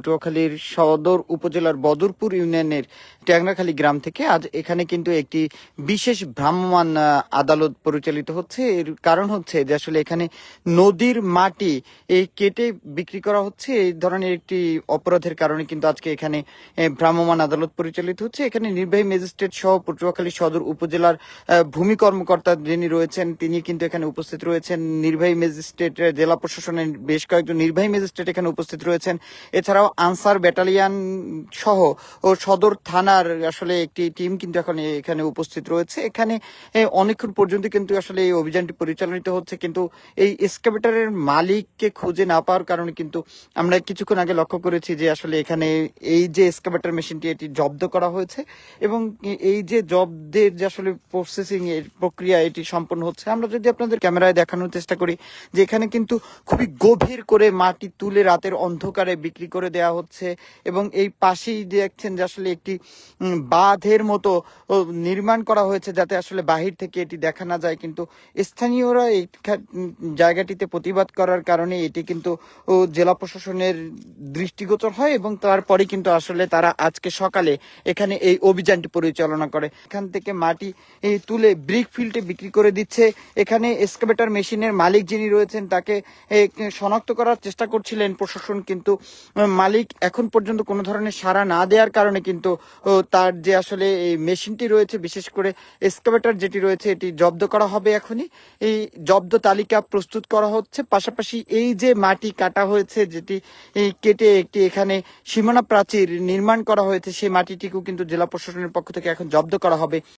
পটুয়াখালীর সদর উপজেলার বদরপুর ইউনিয়নের ট্যাংরাখালী গ্রাম থেকে আজ এখানে কিন্তু একটি বিশেষ ভ্রাম্যমাণ আহ, আদালত পরিচালিত হচ্ছে। এর কারণ হচ্ছে যে আসলে এখানে নদীর মাটি এই কেটে বিক্রি করা হচ্ছে। এই ধরনের একটি অপরাধের কারণে কিন্তু আজকে এখানে আহ, ভ্রাম্যমাণ আদালত পরিচালিত হচ্ছে। এখানে নির্বাহী ম্যাজিস্ট্রেট সহ পটুয়াখালী সদর উপজেলার ভূমি কর্মকর্তা যিনি রয়েছেন তিনি কিন্তু এখানে উপস্থিত রয়েছেন। নির্বাহী ম্যাজিস্ট্রেট জেলা প্রশাসনের বেশ কয়েকজন নির্বাহী ম্যাজিস্ট্রেট এখানে উপস্থিত রয়েছেন। এছাড়াও আনসার ব্যাটালিয়ান সহ ও সদর থানার আসলে একটি টিম কিন্তু এখন এখানে উপস্থিত রয়েছে। এখানে অনেকক্ষণ পর্যন্ত কিন্তু আসলে এই অভিযানটি পরিচালিত হচ্ছে, কিন্তু এই এক্সকাভেটরের মালিককে খুঁজে না পাওয়ার কারণে কিন্তু আমরা কিছুক্ষণ আগে লক্ষ্য করেছি যে আসলে এখানে এই যে এক্সকাভেটর মেশিনটি এটি জব্দ করা হয়েছে এবং এই যে জব্দের যে আসলে প্রসেসিং এর প্রক্রিয়া এটি সম্পন্ন হচ্ছে। আমরা যদি আপনাদের ক্যামেরায় দেখানোর চেষ্টা করি যে এখানে কিন্তু খুবই গভীর করে মাটি তুলে রাতের অন্ধকারে বিক্রি করে দেওয়া হচ্ছে এবং এই পাশেই দেখছেন যে আসলে একটি বাঁধের মতো নির্মাণ করা হয়েছে যাতে আসলে বাহির থেকে এটি দেখা না যায়। কিন্তু স্থানীয়রা এই জায়গাটিতে প্রতিবাদ করার কারণে এটি কিন্তু জেলা প্রশাসনের দৃষ্টিগোচর হয় এবং তারপরে কিন্তু আসলে তারা আজকে সকালে এখানে এই অভিযানটি পরিচালনা করে। এখান থেকে মাটি তুলে ব্রিক ফিল্ডে বিক্রি করে দিচ্ছে। এখানে এক্সকাভেটর মেশিনের মালিক যিনি রয়েছেন তাকে শনাক্ত করার চেষ্টা করছিলেন প্রশাসন কিন্তু আহ, মালিক এখন পর্যন্ত কোনো ধরনের সাড়া না দেওয়ার কারণে কিন্তু তার যে আসলে এই মেশিনটি রয়েছে, বিশেষ করে এক্সকাভেটর যেটি রয়েছে, এটি জব্দ করা হবে এখনই। এই জব্দ তালিকা প্রস্তুত করা হচ্ছে। পাশাপাশি এই যে মাটি কাটা হয়েছে, যেটি কেটে একটি এখানে সীমানা প্রাচীর নির্মাণ করা হয়েছে, সেই মাটিটিকেও কিন্তু জেলা প্রশাসনের পক্ষ থেকে এখন জব্দ করা হবে।